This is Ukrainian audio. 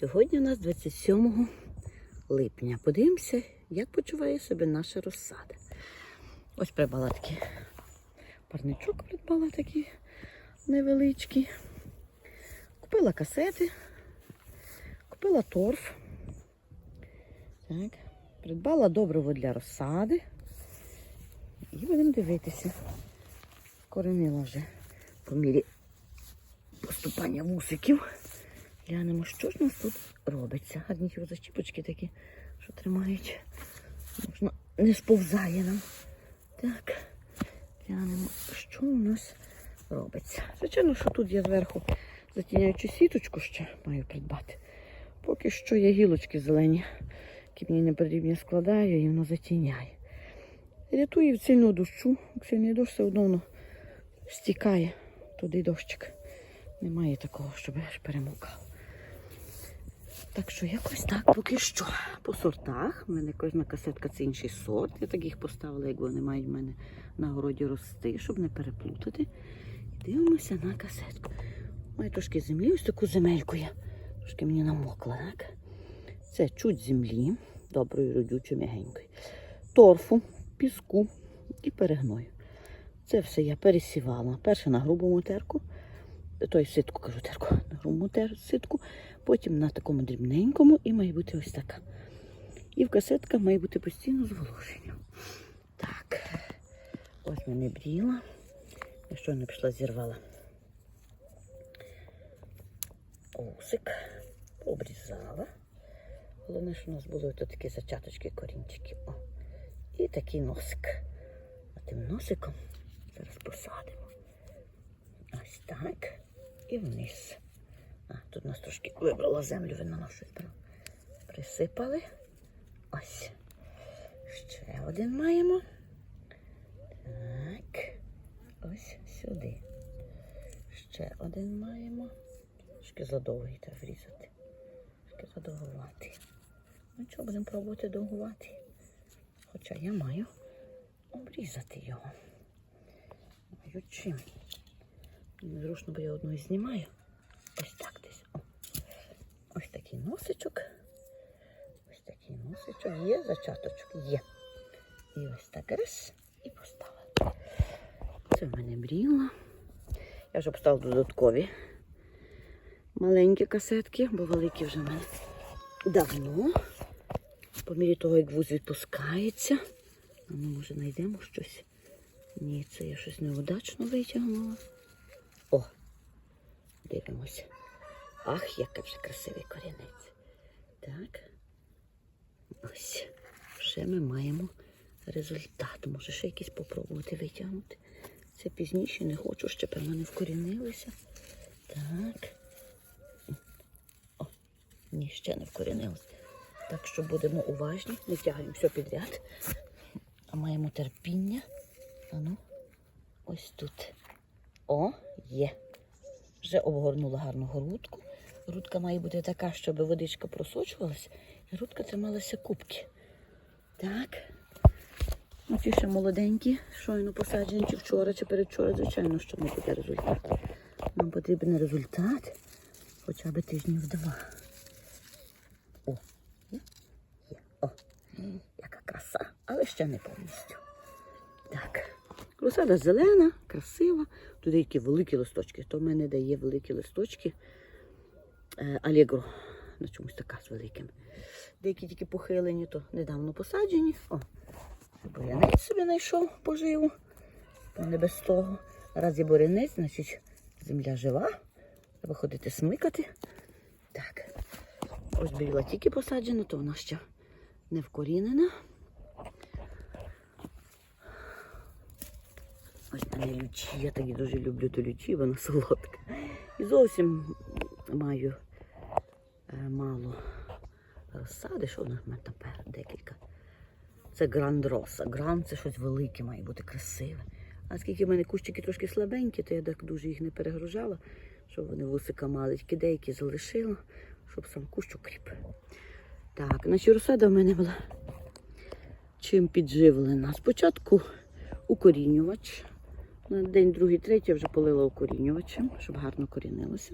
Сьогодні у нас 27 липня. Подивимося, як почуває себе наша розсада. Ось придбала такий парничок, придбала такий невеличкий. Купила касети, купила торф. Так. Придбала добриво для розсади. І будемо дивитися. Коренила вже по мірі поступання вусиків. Глянемо, що ж у нас тут робиться. Гарні ті зачіпочки такі, що тримають. Можна не сповзає нам. Так, глянемо, що у нас робиться. Звичайно, що тут я зверху затіняючу сіточку ще маю придбати. Поки що є гілочки зелені, які мені не потрібні складаю, і воно затіняє. Рятує від сильного дощу. Сильний дощ все одно воно стікає туди дощик. Немає такого, щоб аж перемокав. Так що якось так поки що. По сортах. У мене кожна касетка це інший сорт. Я так їх поставила, як вони мають в мене на городі рости, щоб не переплутати. І дивимося на касетку. Маю трошки землі, ось таку земельку я. Трошки мені намокла, так? Це чуть землі, доброю, родючою, м'ягенькою. Торфу, піску і перегною. Це все я пересівала. Перше на грубому терку, той ситку, кажу терку, на грубому тер, ситку, потім на такому дрібненькому і має бути ось така. І в касетках має бути постійно зволоження. Так, ось мене бріла. Я щойно пішла, зірвала осик, обрізала. Головне, що у нас були ось такі зачаточки, корінчики. О. І такий носик. А тим носиком зараз посадимо. Ось так. І вниз. А, тут у нас трошки вибрала землю, видно, на щось. Присипали. Ось. Ще один маємо. Так. Ось сюди. Ще один маємо. Трошки задовгий треба врізати. Трошки задовгувати. Ну що, будемо пробувати довгувати. Хоча я маю обрізати його. Маю чим. Незручно, бо я одну і знімаю. Ось так десь. О. Ось такий носичок. Ось такий носичок. Є зачаточок? Є. І ось так раз і поставила. Це в мене бріла. Я вже поставила додаткові маленькі касетки, бо великі вже в мене давно. По мірі того, як вуз відпускається. А ну, може, знайдемо щось. Ні, це я щось неудачно витягнула. Дивимося. Ах, який вже красивий корінець. Так. Ось. Вже ми маємо результат. Може ще якийсь попробувати витягнути. Це пізніше не хочу, певно не вкорінилися. Так. О, ні, ще не вкорінилися. Так що будемо уважні, не тягаємо все підряд, а маємо терпіння. А ну, ось тут. О, є. Вже обгорнула гарну грудку. Грудка має бути така, щоб водичка просочувалася, і грудка трималася кубки. Так. Ну, ці ще молоденькі, щойно посаджені, чи вчора, чи передвчора, звичайно, що не буде результат. Нам потрібен результат хоча б тижнів два. О, є? Є. О, яка краса, але ще не повністю. Так, розсада зелена, красива. Тут які великі листочки. То в мене дає великі листочки. Е, Алегро. На чомусь така з великими. Деякі тільки похилені, то недавно посаджені. О, бурянець собі знайшов поживу. То не без того. Раз є бурянець, значить земля жива. Треба ходити смикати. Так. Ось біла тільки посаджена, то вона ще не вкорінена. Ось в мене лючі. Я такі дуже люблю ту лючі, вона солодка. І зовсім маю е, мало розсади, що в нас в мене там пер- декілька. Це гранд роса. Гранд це щось велике, має бути красиве. А скільки в мене кущики трошки слабенькі, то я так дуже їх не перегружала, щоб вони вусика мали. Тільки деякі залишила, щоб сам кущ укріп. Так, значить розсада в мене була чим підживлена. Спочатку укорінювач. На день, другий, третій я вже полила укорінювачем, щоб гарно корінилося.